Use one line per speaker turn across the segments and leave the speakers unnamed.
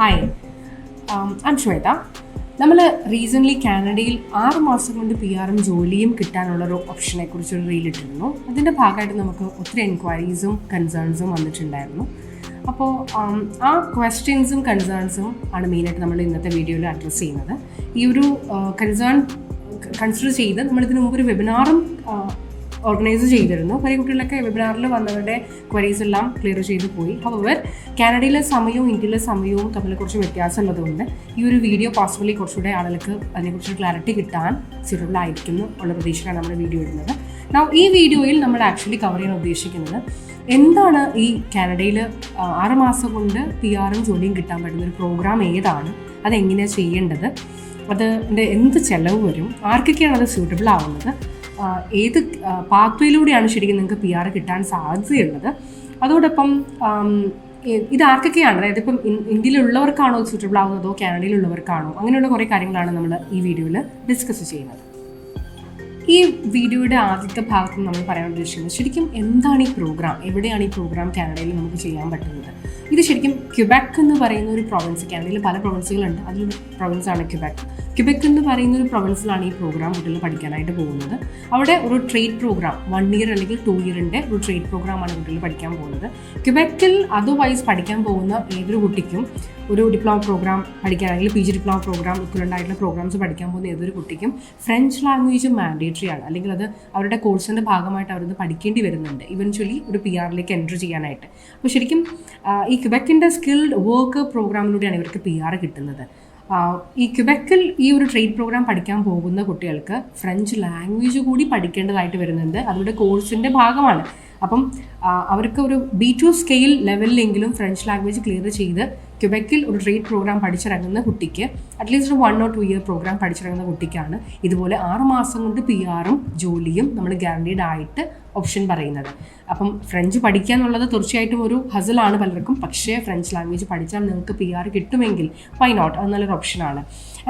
Hi ഐം ശ്വേത നമ്മൾ recently കാനഡയിൽ ആറ് മാസം കൊണ്ട് പി ആറും ജോലിയും കിട്ടാനുള്ള ഒരു ഓപ്ഷനെ കുറിച്ചൊരു റീൽ ഇട്ടിരുന്നു. അതിന്റെ ഭാഗമായിട്ട് നമുക്ക് ഒത്തിരി എൻക്വയറീസും കൺസേൺസും വന്നിട്ടുണ്ടായിരുന്നു. അപ്പോൾ ആ ക്വസ്റ്റ്യൻസും കൺസേൺസും ആണ് മെയിനായിട്ട് നമ്മൾ ഇന്നത്തെ വീഡിയോയിൽ അഡ്രസ്സ് ചെയ്യുന്നത്. ഈ ഒരു കൺസേൺ കൺസിഡർ ചെയ്ത് നമ്മളിതിനു മുമ്പ് ഒരു വെബിനാറും ഓർഗനൈസ് ചെയ്തിരുന്നു. കുറേ കുട്ടികളൊക്കെ വെബിനാറിൽ വന്നവരുടെ ക്വരീസ് എല്ലാം ക്ലിയർ ചെയ്ത് പോയി. ഹവർ കാനഡയിലെ സമയവും ഇന്ത്യയിലെ സമയവും തമ്മിൽ കുറച്ച് വ്യത്യാസം ഉള്ളതുകൊണ്ട് ഈ ഒരു വീഡിയോ പോസിബിളി കുറച്ചുകൂടെ ആളുകൾക്ക് അതിനെക്കുറിച്ച് ക്ലാരിറ്റി കിട്ടാൻ സ്യൂട്ടബിൾ ആയിരിക്കും ഉള്ള പ്രതീക്ഷയാണ് നമ്മുടെ വീഡിയോ ഇടുന്നത്. നാ ഈ വീഡിയോയിൽ നമ്മൾ ആക്ച്വലി കവർ ചെയ്യാൻ ഉദ്ദേശിക്കുന്നത് എന്താണ് ഈ കാനഡയിൽ ആറുമാസം കൊണ്ട് പി ആറും ജോലിയും കിട്ടാൻ പറ്റുന്ന ഒരു പ്രോഗ്രാം ഏതാണ്? അതെങ്ങനെയാണ് ചെയ്യേണ്ടത്? അതിന്റെ എന്ത് ചിലവ് വരും? ആർക്കൊക്കെയാണ് അത് സ്യൂട്ടബിൾ ആവുന്നത്? ഏത് പാത്വയിലൂടെയാണ് ശരിക്കും നിങ്ങൾക്ക് പി ആർ കിട്ടാൻ സാധ്യതയുള്ളത്? അതോടൊപ്പം ഇത് ആർക്കൊക്കെയാണ്? അതായത് ഇപ്പം ഇന്ത്യയിലുള്ളവർക്കാണോ സ്യൂട്ടബിൾ ആവുന്നതോ കാനഡയിലുള്ളവർക്കാണോ? അങ്ങനെയുള്ള കുറേ കാര്യങ്ങളാണ് നമ്മൾ ഈ വീഡിയോയിൽ ഡിസ്കസ് ചെയ്യുന്നത്. ഈ വീഡിയോയുടെ ആദ്യത്തെ ഭാഗത്ത് നമ്മൾ പറയാൻ ഉദ്ദേശിക്കുന്നത് ശരിക്കും എന്താണ് ഈ പ്രോഗ്രാം എവിടെയാണ് ഈ പ്രോഗ്രാം കാനഡയിൽ നമുക്ക് ചെയ്യാൻ പറ്റുന്നത്? ഇത് ശരിക്കും ക്യുബാക്ക് എന്ന് പറയുന്ന ഒരു പ്രൊവിൻസ് കാനഡയിൽ പല പ്രൊവിൻസുകളുണ്ട് അതിലൊരു പ്രൊവിൻസാണ് ക്യുബാക്ക് ക്യുബെക് എന്ന് പറയുന്ന ഒരു പ്രൊവിൻസിലാണ് ഈ പ്രോഗ്രാം കുട്ടികൾ പഠിക്കാനായിട്ട് പോകുന്നത്. അവിടെ ഒരു ട്രേഡ് പ്രോഗ്രാം വൺ ഇയർ അല്ലെങ്കിൽ ടു ഇയറിന്റെ ഒരു ട്രേഡ് പ്രോഗ്രാമാണ് കുട്ടികൾ പഠിക്കാൻ പോകുന്നത്. ക്യുബെക്കിൽ അതർവൈസ് പഠിക്കാൻ പോകുന്ന ഏതൊരു കുട്ടിക്കും ഒരു ഡിപ്ലോമ പ്രോഗ്രാം പഠിക്കാൻ അല്ലെങ്കിൽ P G diploma programme equivalent ആയിട്ടുള്ള പ്രോഗ്രാംസ് പഠിക്കാൻ പോകുന്ന ഏതൊരു കുട്ടിക്കും ഫ്രഞ്ച് ലാംഗ്വേജ് മാൻഡേറ്ററി ആണ്. അല്ലെങ്കിൽ അത് അവരുടെ കോഴ്സിന്റെ ഭാഗമായിട്ട് അവരത് പഠിക്കേണ്ടി വരുന്നുണ്ട്. ഇവൻച്വലി ഒരു പി ആറിലേക്ക് എൻട്രി ചെയ്യാനായിട്ട്. അപ്പോൾ ശരിക്കും ആ, ഈ ക്യുബെക്കിന്റെ സ്കിൽഡ് വർക്ക് പ്രോഗ്രാമിലൂടെയാണ് ഇവർക്ക് പി ആർ കിട്ടുന്നത്. ഈ ക്യുബെക്കിൽ ഈ ഒരു ട്രെയിൻ പ്രോഗ്രാം പഠിക്കാൻ പോകുന്ന കുട്ടികൾക്ക് ഫ്രഞ്ച് ലാംഗ്വേജ് കൂടി പഠിക്കേണ്ടതായിട്ട് വരുന്നുണ്ട്. അവരുടെ കോഴ്സിന്റെ ഭാഗമാണ്. അപ്പം അവർക്ക് ഒരു ബി ടു സ്കെയിൽ ലെവലിലെങ്കിലും ഫ്രഞ്ച് ലാംഗ്വേജ് ക്ലിയർ ചെയ്ത് ക്യുബെക്കിൽ ഒരു ട്രെയിൻ പ്രോഗ്രാം പഠിച്ചിറങ്ങുന്ന കുട്ടിക്ക് അറ്റ്ലീസ്റ്റ് ഒരു one or two year programme പഠിച്ചിറങ്ങുന്ന കുട്ടിക്കാണ്. ഇതുപോലെ ആറ് മാസം കൊണ്ട് പി ആറും ജോലിയും നമ്മൾ ഗ്യാരണ്ടീഡ് ആയിട്ട് ഓപ്ഷൻ പറയുന്നത്. അപ്പം ഫ്രഞ്ച് പഠിക്കുക എന്നുള്ളത് തീർച്ചയായിട്ടും ഒരു ഹസലാണ് പലർക്കും. പക്ഷേ ഫ്രഞ്ച് ലാംഗ്വേജ് പഠിച്ചാൽ നിങ്ങൾക്ക് പി ആർ കിട്ടുമെങ്കിൽ വൈ നോട്ട് അത് നല്ലൊരു ഓപ്ഷനാണ്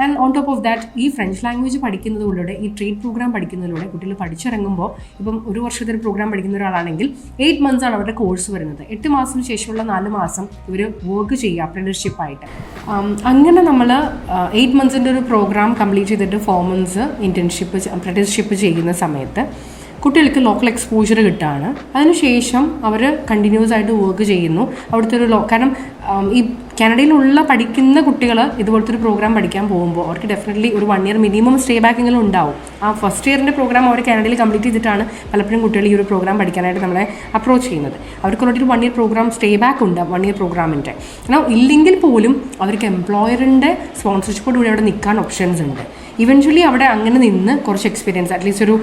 and on top of that ഈ ഫ്രഞ്ച് ലാംഗ്വേജ് പഠിക്കുന്നതിലൂടെ ഈ ട്രേഡ് പ്രോഗ്രാം പഠിക്കുന്നതിലൂടെ കുട്ടികൾ പഠിച്ചിറങ്ങുമ്പോൾ ഇപ്പം ഒരു വർഷത്തെ ഒരു പ്രോഗ്രാം പഠിക്കുന്ന ഒരാളാണെങ്കിൽ എയ്റ്റ് മന്ത്സ് ആണ് അവരുടെ കോഴ്സ് വരുന്നത്. എട്ട് മാസത്തിന് ശേഷമുള്ള നാല് മാസം ഇവർ വർക്ക് ചെയ്യുക അപ്രന്റർഷിപ്പ് ആയിട്ട്. അങ്ങനെ നമ്മൾ എയ്റ്റ് മന്ത്സിന്റെ ഒരു പ്രോഗ്രാം കംപ്ലീറ്റ് ചെയ്തിട്ട് ഫോർ മന്ത്സ് ഇന്റേൺഷിപ്പ് അപ്രന്റർഷിപ്പ് ചെയ്യുന്ന സമയത്ത് കുട്ടികൾക്ക് ലോക്കൽ എക്സ്പോഷർ കിട്ടുകയാണ് അതിനുശേഷം അവർ കണ്ടിന്യൂസ് ആയിട്ട് വർക്ക് ചെയ്യുന്നു. അവിടുത്തെ ഒരു ലോ കാരണം ഈ കാനഡയിലുള്ള പഠിക്കുന്ന കുട്ടികൾ ഇതുപോലത്തെ ഒരു പ്രോഗ്രാം പഠിക്കാൻ പോകുമ്പോൾ അവർക്ക് ഡെഫിനറ്റ്ലി ഒരു one year minimum stay back എങ്കിലും ഉണ്ടാവും. ആ ഫസ്റ്റ് ഇയറിന്റെ പ്രോഗ്രാം അവർ കാനഡയിൽ കംപ്ലീറ്റ് ചെയ്തിട്ടാണ് പലപ്പോഴും കുട്ടികൾ ഈ ഒരു പ്രോഗ്രാം പഠിക്കാനായിട്ട് നമ്മളെ അപ്രോച്ച് ചെയ്യുന്നത്. അവർക്ക് ഒരു one year programme stay back ഉണ്ട് വൺ ഇയർ പ്രോഗ്രാമിന്റെ എന്നാൽ ഇല്ലെങ്കിൽ പോലും അവർക്ക് എംപ്ലോയറിന്റെ സ്പോൺസർഷിപ്പോട് കൂടി അവിടെ നിൽക്കാൻ ഓപ്ഷൻസ് ഉണ്ട്. ഇവൻച്വലി അവിടെ അങ്ങനെ നിന്ന് കുറച്ച് എക്സ്പീരിയൻസ് അറ്റ്ലീസ്റ്റ് ഒരു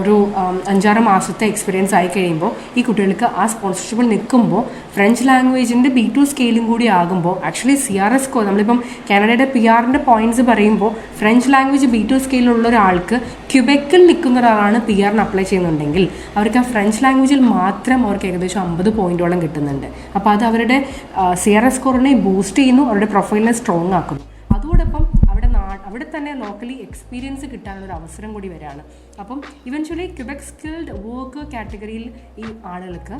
ഒരു അഞ്ചാറ് മാസത്തെ എക്സ്പീരിയൻസ് ആയി കഴിയുമ്പോൾ ഈ കുട്ടികൾക്ക് ആ സ്പോൺസർഷിപ്പിൽ നിൽക്കുമ്പോൾ ഫ്രഞ്ച് ലാംഗ്വേജിന്റെ ബി ടു സ്കെയിലും കൂടി ആകുമ്പോൾ ആക്ച്വലി സി ആർ എസ് കോ നമ്മളിപ്പം കാനഡയുടെ പി ആറിന്റെ പോയിന്റ്സ് പറയുമ്പോൾ ഫ്രഞ്ച് ലാംഗ്വേജ് ബി ടു സ്കെയിലുള്ള ഒരാൾക്ക് ക്യുബെക്കിൽ നിൽക്കുന്ന ഒരാളാണ് പി ആറിന് അപ്ലൈ ചെയ്യുന്നുണ്ടെങ്കിൽ അവർക്ക് ആ ഫ്രഞ്ച് ലാംഗ്വേജിൽ മാത്രം അവർക്ക് ഏകദേശം അമ്പത് പോയിന്റോളം കിട്ടുന്നുണ്ട്. അപ്പോൾ അത് അവരുടെ സി ആർ എസ് സ്കോറിനെ ബൂസ്റ്റ് ചെയ്യുന്നു അവരുടെ പ്രൊഫൈലിനെ സ്ട്രോങ് ആക്കുന്നു. അതോടൊപ്പം അവിടെ തന്നെ ലോക്കലി എക്സ്പീരിയൻസ് കിട്ടാനുള്ള ഒരു അവസരം കൂടി വരികയാണ് അപ്പം ഇവൻച്വലി ക്യുബെക് സ്കിൽഡ് വർക്ക് കാറ്റഗറിയിൽ ഈ ആളുകൾക്ക്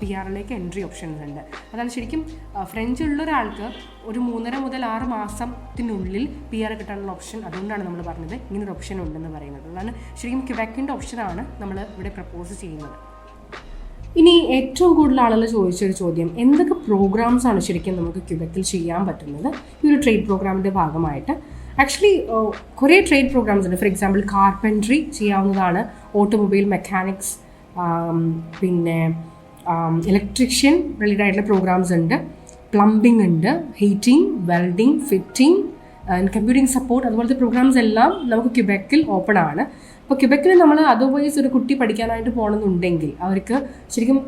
പി ആറിലേക്ക് എൻട്രി ഓപ്ഷൻസ് ഉണ്ട്. അതാണ് ശരിക്കും ഫ്രഞ്ച് ഉള്ള ഒരാൾക്ക് ഒരു മൂന്നര മുതൽ ആറ് മാസത്തിനുള്ളിൽ പി ആർ കിട്ടാനുള്ള ഓപ്ഷൻ അതുകൊണ്ടാണ് നമ്മൾ പറഞ്ഞത് ഇങ്ങനൊരു ഓപ്ഷൻ ഉണ്ടെന്ന് പറയുന്നത്. അതാണ് ശരിക്കും ക്യുബെക്കിന്റെ ഓപ്ഷനാണ് നമ്മൾ ഇവിടെ പ്രപ്പോസ് ചെയ്യുന്നത്. ഇനി ഏറ്റവും കൂടുതൽ ആളുകൾ ചോദിച്ചൊരു ചോദ്യം എന്തൊക്കെ പ്രോഗ്രാംസ് ആണ് ശരിക്കും നമുക്ക് ക്യുബക്കിൽ ചെയ്യാൻ പറ്റുന്നത്? ഈ ഒരു ട്രേഡ് പ്രോഗ്രാമിന്റെ ഭാഗമായിട്ട് ആക്ച്വലി കുറേ ട്രേഡ് പ്രോഗ്രാംസ് ഉണ്ട്. ഫോർ എക്സാമ്പിൾ കാർപ്പൻട്രി ചെയ്യാവുന്നതാണ് ഓട്ടോമൊബൈൽ മെക്കാനിക്സ് പിന്നെ ഇലക്ട്രീഷ്യൻ റിലേറ്റഡ് ആയിട്ടുള്ള പ്രോഗ്രാംസ് ഉണ്ട്. പ്ലംബിംഗ് ഉണ്ട് heating welding fitting computing support അതുപോലത്തെ പ്രോഗ്രാംസ് എല്ലാം നമുക്ക് ക്യുബെക്കിൽ ഓപ്പൺ ആണ്. അപ്പോൾ ക്യുബക്കിൽ നമ്മൾ അതർവൈസ് ഒരു കുട്ടി പഠിക്കാനായിട്ട് പോകണമെന്നുണ്ടെങ്കിൽ അവർക്ക് ശരിക്കും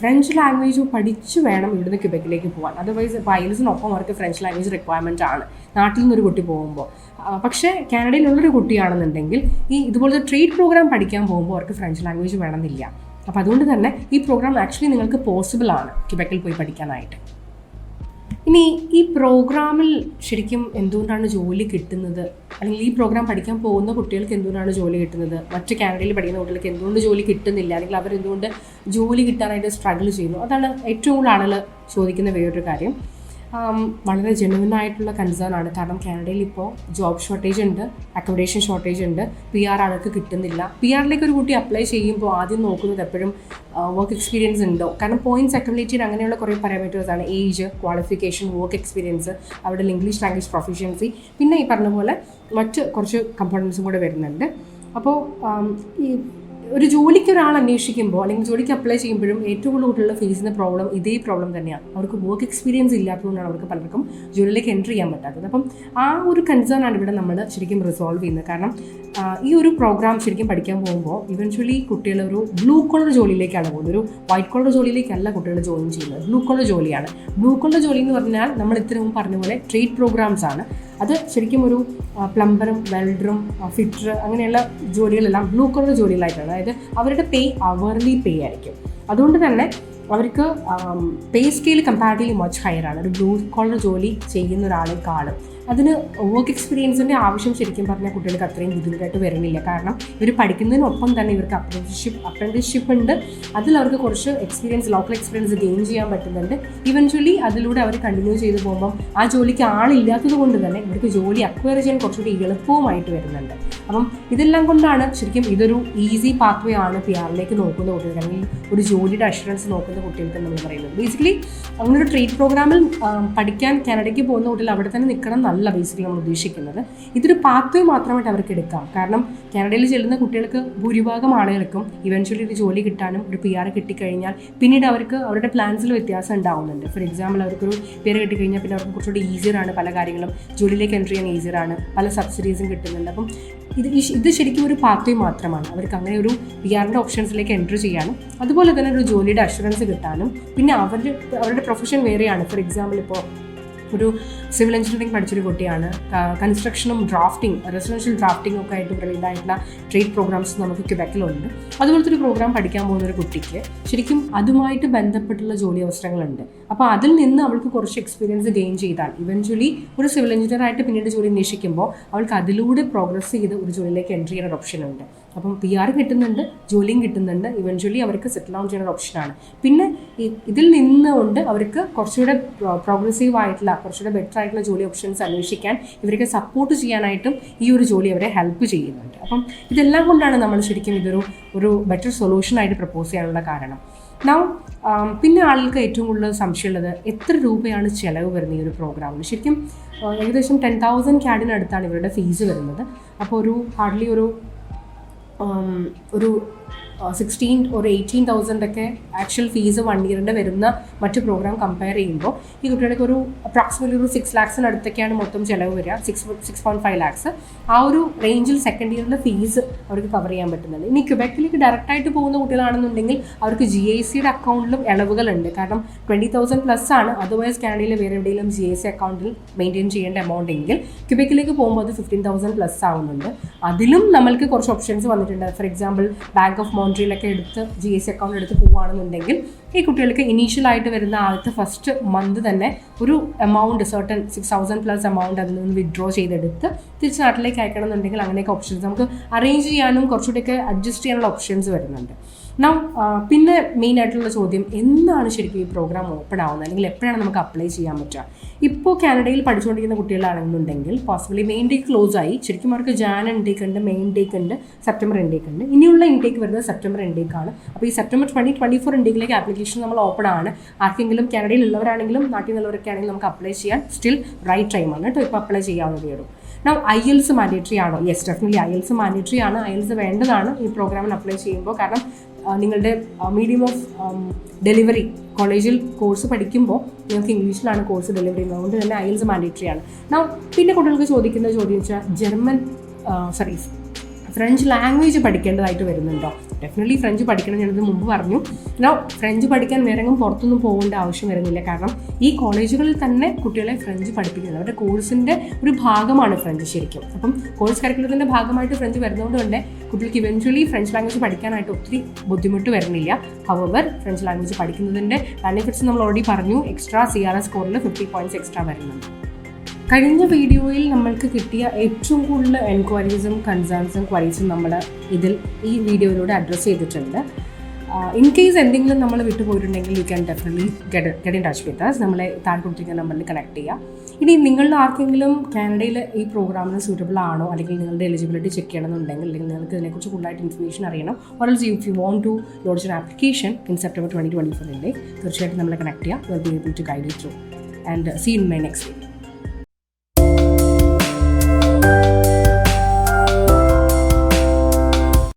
ഫ്രഞ്ച് ലാംഗ്വേജ് പഠിച്ചു വേണം ഇവിടുന്ന് ക്യുബക്കിലേക്ക് പോകാൻ അതർവൈസ് ഇപ്പോൾ ഐൽസിനൊപ്പം അവർക്ക് ഫ്രഞ്ച് ലാംഗ്വേജ് റിക്വയർമെന്റ് ആണ്. നാട്ടിൽ നിന്നൊരു കുട്ടി പോകുമ്പോൾ പക്ഷേ കാനഡയിലുള്ളൊരു കുട്ടിയാണെന്നുണ്ടെങ്കിൽ ഈ ഇതുപോലത്തെ ട്രേഡ് പ്രോഗ്രാം പഠിക്കാൻ പോകുമ്പോൾ അവർക്ക് ഫ്രഞ്ച് ലാംഗ്വേജ് വേണമെന്നില്ല. അപ്പോൾ അതുകൊണ്ട് തന്നെ ഈ പ്രോഗ്രാം ആക്ച്വലി നിങ്ങൾക്ക് പോസിബിൾ ആണ് ക്യുബക്കിൽ പോയി പഠിക്കാനായിട്ട്. ഇനി ഈ പ്രോഗ്രാമിൽ ശരിക്കും എന്തുകൊണ്ടാണ് ജോലി കിട്ടുന്നത്? അല്ലെങ്കിൽ ഈ പ്രോഗ്രാം പഠിക്കാൻ പോകുന്ന കുട്ടികൾക്ക് എന്തുകൊണ്ടാണ് ജോലി കിട്ടുന്നത്? മറ്റ് കാനഡയിൽ പഠിക്കുന്ന കുട്ടികൾക്ക് എന്തുകൊണ്ട് ജോലി കിട്ടുന്നില്ല? അല്ലെങ്കിൽ അവരെന്തുകൊണ്ട് ജോലി കിട്ടാനായിട്ട് സ്ട്രഗിൾ ചെയ്യുന്നു? അതാണ് ഏറ്റവും കൂടുതൽ ആളുകൾ ചോദിക്കുന്ന വേറൊരു കാര്യം. വളരെ ജെനുവിനായിട്ടുള്ള കൺസേൺ ആണ്. കാരണം കാനഡയിൽ ഇപ്പോൾ ജോബ് ഷോർട്ടേജ് ഉണ്ട് അക്കോമഡേഷൻ ഷോർട്ടേജ് ഉണ്ട് പി ആർ ആൾക്ക് കിട്ടുന്നില്ല. പി ആറിലേക്ക് ഒരു കുട്ടി അപ്ലൈ ചെയ്യുമ്പോൾ ആദ്യം നോക്കുന്നത് എപ്പോഴും വർക്ക് എക്സ്പീരിയൻസ് ഉണ്ടോ? കാരണം പോയിന്റ്സ് അക്കോമഡേറ്റ് ചെയ്യാൻ അങ്ങനെയുള്ള കുറേ പാരാമീറ്റേഴ്സ് ആണ്. ഏജ് ക്വാളിഫിക്കേഷൻ വർക്ക് എക്സ്പീരിയൻസ് അവിടെ ഇംഗ്ലീഷ് ലാംഗ്വേജ് പ്രൊഫഷ്യൻസി പിന്നെ ഈ പറഞ്ഞ പോലെ മറ്റ് കുറച്ച് കമ്പോണൻസും കൂടെ വരുന്നുണ്ട്. അപ്പോൾ ഈ ഒരു ജോലിക്ക് ഒരാൾ അന്വേഷിക്കുമ്പോൾ അല്ലെങ്കിൽ ജോലിക്ക് അപ്ലൈ ചെയ്യുമ്പോഴും ഏറ്റവും കൂടുതൽ കുട്ടികൾ ഫേസ് ചെയ്യുന്ന പ്രോബ്ലം ഇതേ പ്രോബ്ലം തന്നെയാണ്. അവർക്ക് വർക്ക് എക്സ്പീരിയൻസ് ഇല്ലാത്തതുകൊണ്ടാണ് അവർക്ക് പലർക്കും ജോലിയിലേക്ക് എൻട്രി ചെയ്യാൻ പറ്റാത്തത്. അപ്പം ആ ഒരു കൺസേൺ ആണ് ഇവിടെ നമ്മൾ ശരിക്കും റിസോൾവ് ചെയ്യുന്നത്. കാരണം ഈ ഒരു പ്രോഗ്രാം ശരിക്കും പഠിക്കാൻ പോകുമ്പോൾ ഇവൻച്വലി കുട്ടികൾ ഒരു ബ്ലൂ കളർ ജോലിയിലേക്കാണ് പോകുന്നത്. ഒരു വൈറ്റ് കളർ ജോലിയിലേക്കല്ല കുട്ടികൾ ജോയിൻ ചെയ്യുന്നത്. ബ്ലൂ കളർ ജോലിയാണ്. ബ്ലൂ കളർ ജോലി എന്ന് പറഞ്ഞാൽ നമ്മൾ ഇത്രയും പറഞ്ഞ പോലെ ട്രേഡ് പ്രോഗ്രാംസ് ആണ്. അത് ശരിക്കും ഒരു പ്ലംബറും വെൽഡറും ഫിറ്റർ അങ്ങനെയുള്ള ജോലികളെല്ലാം ബ്ലൂ കളർ ജോലികളായിട്ടാണ്. അതായത് അവരുടെ പേ അവർലി പേ ആയിരിക്കും. അതുകൊണ്ട് തന്നെ അവർക്ക് pay scale comparatively much higher ആണ്. ഒരു ബ്ലൂ കോളർ ജോലി ചെയ്യുന്ന ഒരാളെക്കാളും. അതിന് വർക്ക് എക്സ്പീരിയൻസിന്റെ ആവശ്യം ശരിക്കും പറഞ്ഞാൽ കുട്ടികൾക്ക് അത്രയും ബുദ്ധിമുട്ടായിട്ട് വരുന്നില്ല. കാരണം ഇവർ പഠിക്കുന്നതിനൊപ്പം തന്നെ ഇവർക്ക് അപ്രന്റിഷിപ്പ് അപ്രന്റിഷിപ്പ് ഉണ്ട്. അതിൽ അവർക്ക് കുറച്ച് എക്സ്പീരിയൻസ് ലോക്കൽ എക്സ്പീരിയൻസ് ഗെയിൻ ചെയ്യാൻ പറ്റുന്നുണ്ട്. ഇവൻച്വലി അതിലൂടെ അവർ കണ്ടിന്യൂ ചെയ്ത് പോകുമ്പം ആ ജോലിക്ക് ആളില്ലാത്തത് കൊണ്ട് തന്നെ ഇവർക്ക് ജോലി അക്വയർ ചെയ്യാൻ കുറച്ചുകൂടി എളുപ്പവുമായിട്ട് വരുന്നുണ്ട്. അപ്പം ഇതെല്ലാം കൊണ്ടാണ് ശരിക്കും ഇതൊരു ഈസി പാത്വേ ആണ് പി ആറിലേക്ക് നോക്കുന്ന കുട്ടികൾക്ക് അല്ലെങ്കിൽ ഒരു ജോലിയുടെ അഷുറൻസ് നോക്കുന്ന കുട്ടികൾക്ക് നമ്മൾ പറയുന്നത്. ബേസിക്കലി അങ്ങനെ ഒരു ട്രേഡ് പ്രോഗ്രാമിൽ പഠിക്കാൻ കാനഡയ്ക്ക് പോകുന്ന കുട്ടികൾ അവിടെ തന്നെ നിൽക്കണം എന്നല്ല ബേസിക്കലി നമ്മൾ ഉദ്ദേശിക്കുന്നത്. ഇതൊരു പാത്വേ മാത്രമായിട്ട് അവർക്ക് എടുക്കാം. കാരണം കാനഡയിൽ ചെല്ലുന്ന കുട്ടികൾക്ക് ഭൂരിഭാഗം ആളുകൾക്കും ഇവൻച്വലി ഒരു ജോലി കിട്ടാനും ഒരു പി ആർ കിട്ടിക്കഴിഞ്ഞാൽ പിന്നീട് അവർക്ക് അവരുടെ പ്ലാൻസിൽ വ്യത്യാസം ഉണ്ടാവുന്നുണ്ട്. ഫോർ എക്സാമ്പിൾ അവർക്കൊരു പേര് കിട്ടിക്കഴിഞ്ഞാൽ പിന്നെ അവർക്ക് കുറച്ചുകൂടി ഈസിയർ ആണ് പല കാര്യങ്ങളും. ജോലിയിലേക്ക് എൻട്രി ചെയ്യാൻ ഈസിയർ ആണ്. പല സബ്സിഡീസും കിട്ടുന്നുണ്ട്. അപ്പം ഇത് ഇത് ശരിക്കും ഒരു പാത്വേ മാത്രമാണ്. അവർക്ക് അങ്ങനെ ഒരു പി ആറിന്റെ ഓപ്ഷൻസിലേക്ക് എൻട്രി ചെയ്യാനും അതുപോലെ തന്നെ ഒരു ജോലിയുടെ അഷുറൻസ് കിട്ടാനും പിന്നെ അവരുടെ അവരുടെ പ്രൊഫഷൻ വേറെയാണ്. ഫോർ എക്സാമ്പിൾ ഇപ്പോൾ ഒരു സിവിൽ എഞ്ചിനീയറിംഗ് പഠിച്ചൊരു കുട്ടിയാണ്. കൺസ്ട്രക്ഷനും ഡ്രാഫ്റ്റിംഗ് റെസിഡൻഷ്യൽ ഡ്രാഫ്റ്റിംഗ് ഒക്കെ ആയിട്ട് റിലേറ്റ് ആയിട്ടുള്ള ട്രേഡ് പ്രോഗ്രാംസ് നമുക്ക് ക്യുബെക്കിലുണ്ട് അതുപോലത്തെ ഒരു പ്രോഗ്രാം പഠിക്കാൻ പോകുന്ന ഒരു കുട്ടിക്ക് ശരിക്കും അതുമായിട്ട് ബന്ധപ്പെട്ടുള്ള ജോലി അവസരങ്ങളുണ്ട്. അപ്പോൾ അതിൽ നിന്ന് അവൾക്ക് കുറച്ച് എക്സ്പീരിയൻസ് ഗെയിൻ ചെയ്താൽ ഇവൻച്വലി ഒരു സിവിൽ എഞ്ചിനീയർ ആയിട്ട് പിന്നീട് ജോലി അന്വേഷിക്കുമ്പോൾ അവൾക്ക് അതിലൂടെ പ്രോഗ്രസ് ചെയ്ത് ഒരു ജോലിയിലേക്ക് എൻട്രി ചെയ്യുന്ന ഒരു ഓപ്ഷൻ ഉണ്ട്. അപ്പം പി ആർ കിട്ടുന്നുണ്ട് ജോലിയും കിട്ടുന്നുണ്ട് ഇവൻച്വലി അവർക്ക് സെറ്റിൽ ഡൗൺ ചെയ്യുന്ന ഒരു ഓപ്ഷനാണ് പിന്നെ ഇതിൽ നിന്നുകൊണ്ട് അവർക്ക് കുറച്ചുകൂടെ പ്രോഗ്രസീവ് ആയിട്ടുള്ള കുറച്ചുകൂടെ ബെറ്റർ ആയിട്ടുള്ള ജോലി ഓപ്ഷൻസ് അന്വേഷിക്കാൻ ഇവരൊക്കെ സപ്പോർട്ട് ചെയ്യാനായിട്ടും ഈ ഒരു ജോലി അവരെ ഹെൽപ്പ് ചെയ്യുന്നുണ്ട്. അപ്പം ഇതെല്ലാം കൊണ്ടാണ് നമ്മൾ ശരിക്കും ഇതൊരു ഒരു ബെറ്റർ സൊല്യൂഷനായിട്ട് പ്രപ്പോസ് ചെയ്യാനുള്ള കാരണം. നൗ പിന്നെ ആളുകൾക്ക് ഏറ്റവും കൂടുതൽ സംശയമുള്ളത് എത്ര രൂപയാണ് ചിലവ് വരുന്നത് ഈ ഒരു പ്രോഗ്രാമിന് ശരിക്കും ഏകദേശം ടെൻ തൗസൻഡ് ക്യാഡിനടുത്താണ് ഇവരുടെ ഫീസ് വരുന്നത്. അപ്പോൾ ഒരു ഹാർഡ്ലി ഒരു ഒരു സിക്സ്റ്റീൻ ഒരു എയ്റ്റീൻ തൗസൻഡ് ഒക്കെ ആക്ച്വൽ ഫീസ് വൺ ഇയറിന്റെ വരുന്ന മറ്റ് പ്രോഗ്രാം കമ്പയർ ചെയ്യുമ്പോൾ ഈ കുട്ടികൾക്ക് ഒരു അപ്രോക്സിമറ്റ്ലി ഒരു സിക്സ് ലാക്സിനടുത്തൊക്കെയാണ് മൊത്തം ചിലവ് വരിക. Six six point five lakhs ആ ഒരു റേഞ്ചിൽ സെക്കൻഡ് ഇയറിന്റെ ഫീസ് അവർക്ക് കവർ ചെയ്യാൻ പറ്റുന്നുണ്ട്. ഇനി ക്യുബക്കിലേക്ക് ഡയറക്റ്റായിട്ട് പോകുന്ന കുട്ടികളാണെന്നുണ്ടെങ്കിൽ അവർക്ക് ജി ഐ സിയുടെ അക്കൗണ്ടിലും ഇളവുകളുണ്ട്. കാരണം ട്വന്റി തൗസൻഡ് പ്ലസ് ആണ്. അതർവൈസ് കാനഡയിൽ വേറെ എവിടെയെങ്കിലും ജി ഐ സി അക്കൗണ്ടിൽ മെയിന്റെയിൻ ചെയ്യേണ്ട എമൗണ്ട് എങ്കിൽ ക്യുബക്കിലേക്ക് പോകുമ്പോൾ അത് ഫിഫ്റ്റീൻ തൗസൻഡ് പ്ലസ് ആവുന്നുണ്ട്. അതിലും നമ്മൾക്ക് കുറച്ച് ഓപ്ഷൻസ് വന്നിട്ടുണ്ട്. ഫോർ എക്സാമ്പിൾ ബാങ്ക് ഓഫ് മോൺട്രിയിലൊക്കെ എടുത്ത് ജി എസ് അക്കൗണ്ട് എടുത്ത് പോവുകയാണെന്നുണ്ടെങ്കിൽ ഈ കുട്ടികൾക്ക് ഇനീഷ്യലായിട്ട് വരുന്ന ആദ്യത്തെ ഫസ്റ്റ് മന്ത് തന്നെ ഒരു amount certain six thousand plus amount അതിൽ നിന്ന് വിഡ്രോ ചെയ്തെടുത്ത് തിരിച്ച് നാട്ടിലേക്ക് അയക്കണം എന്നുണ്ടെങ്കിൽ അങ്ങനെയൊക്കെ ഓപ്ഷൻസ് നമുക്ക് അറേഞ്ച് ചെയ്യാനും കുറച്ചുകൂടിയൊക്കെ അഡ്ജസ്റ്റ് ചെയ്യാനുള്ള ഓപ്ഷൻസ് വരുന്നുണ്ട്. നാം പിന്നെ മെയിൻ ആയിട്ടുള്ള ചോദ്യം എന്താണ് ശരിക്കും ഈ പ്രോഗ്രാം ഓപ്പൺ ആവുന്നത്? അല്ലെങ്കിൽ എപ്പോഴാണ് നമുക്ക് അപ്ലൈ ചെയ്യാൻ പറ്റുക? ഇപ്പോൾ കാനഡയിൽ പഠിച്ചുകൊണ്ടിരിക്കുന്ന കുട്ടികളാണെന്നുണ്ടെങ്കിൽ പോസിബിളി മെയിൻ ഡേക്ക് ക്ലോസ് ആയി. ശരിക്കും അവർക്ക് ജാൻ ഇൻടേക്ക് ഉണ്ട് മെയിൻ ഡേക്ക് ഉണ്ട് സെപ്റ്റംബർ ഇൻടേക്ക് ഉണ്ട് ഇനിയുള്ള ഇൻടേക്ക് വരുന്നത് സെപ്റ്റംബർ ഇൻടേക്ക് ആണ് അപ്പോൾ ഈ സെപ്റ്റംബർ ട്വന്റി ട്വന്റി ഫോർ ഇൻടേക്കിലേക്ക് ആപ്ലിക്കേഷൻ നമ്മൾ ഓപ്പൺ ആണ്. ആർക്കെങ്കിലും കാനഡയിൽ ഉള്ളവരാണെങ്കിലും നാട്ടിൽ നിന്നുള്ളവരൊക്കെ ആണെങ്കിലും നമുക്ക് അപ്ലൈ ചെയ്യാൻ സ്റ്റിൽ റൈറ്റ് ടൈമാണ് കേട്ടോ. ഇപ്പോൾ അപ്ലൈ ചെയ്യാവുന്നതേ ഉള്ളൂ. നൗ ഐ എൽസ് മാൻഡേറ്ററി ആണോ? Yes definitely IELTS mandatory ആണ്. ഐ എൽസ് വേണ്ടതാണ് ഈ പ്രോഗ്രാമിന് അപ്ലൈ ചെയ്യുമ്പോൾ. കാരണം നിങ്ങളുടെ മീഡിയം ഓഫ് ഡെലിവറി കോളേജിൽ കോഴ്സ് പഠിക്കുമ്പോൾ നിങ്ങൾക്ക് ഇംഗ്ലീഷിലാണ് കോഴ്സ് ഡെലിവറി ചെയ്യുന്നത് അതുകൊണ്ട് തന്നെ ഐ എൽസ് മാൻഡേറ്ററി ആണ്. നൗ പിന്നെ കുട്ടികൾക്ക് ചോദിക്കുന്ന ചോദ്യം വെച്ചാൽ ജർമ്മൻ സോറി ഫ്രഞ്ച് ലാംഗ്വേജ് പഠിക്കേണ്ടതായിട്ട് വരുന്നുണ്ടോ? ഡെഫിനറ്റ്ലി ഫ്രഞ്ച് പഠിക്കണം ഞാനത് മുമ്പ് പറഞ്ഞു. എന്നാൽ ഫ്രഞ്ച് പഠിക്കാൻ നേരങ്ങും പുറത്തൊന്നും പോകേണ്ട ആവശ്യം വരുന്നില്ല. കാരണം ഈ കോളേജുകളിൽ തന്നെ കുട്ടികളെ ഫ്രഞ്ച് പഠിപ്പിക്കുന്നത് അവരുടെ കോഴ്സിന്റെ ഒരു ഭാഗമാണ് ഫ്രഞ്ച് ശരിക്കും. അപ്പം കോഴ്സ് കരിക്കുലത്തിന്റെ ഭാഗമായിട്ട് ഫ്രഞ്ച് വരുന്നതുകൊണ്ട് തന്നെ കുട്ടികൾക്ക് ഇവൻച്വലി ഫ്രഞ്ച് ലാംഗ്വേജ് പഠിക്കാനായിട്ട് ഒത്തിരി ബുദ്ധിമുട്ട് വരുന്നില്ല. ഹവർ ഫ്രഞ്ച് ലാംഗ്വേജ് പഠിക്കുന്നതിന്റെ ബെനിഫിറ്റ്സ് നമ്മൾ ഓൾറെഡി പറഞ്ഞു. എക്സ്ട്രാ സി ആർ എസ് സ്കോറിൽ ഫിഫ്റ്റി പോയിന്റ്സ് എക്സ്ട്രാ വരുന്നുണ്ട്. കഴിഞ്ഞ വീഡിയോയിൽ നമ്മൾക്ക് കിട്ടിയ ഏറ്റവും കൂടുതൽ എൻക്വയറീസും കൺസേൺസും ക്വയറീസും നമ്മൾ ഇതിൽ ഈ വീഡിയോയിലൂടെ അഡ്രസ്സ് ചെയ്തിട്ടുണ്ട്. ഇൻ കേസ് എന്തെങ്കിലും നമ്മൾ വിട്ടുപോയിട്ടുണ്ടെങ്കിൽ you can definitely get get in touch with us നമ്മളെ താഴെ കൊടുത്തിരിക്കുന്ന നമ്പറിൽ കണക്ട് ചെയ്യുക ഇനി നിങ്ങളുടെ ആർക്കെങ്കിലും കാനഡയിൽ ഈ പ്രോഗ്രാമിന് സൂറ്റബിൾ ആണോ? അല്ലെങ്കിൽ നിങ്ങളുടെ എലിജിബിലിറ്റി ചെക്ക് ചെയ്യണമെന്നുണ്ടെങ്കിൽ അല്ലെങ്കിൽ നിങ്ങൾക്ക് ഇതിനെക്കുറിച്ച് കൂടുതലായിട്ട് ഇൻഫർമേഷൻ അറിയണം. Or else you you want to lodge ഒരു application in September twenty twenty ഫോറിന്റെ തീർച്ചയായിട്ടും നമ്മളെ കണക്ട് ചെയ്യുക will be able to guide you through and see in my next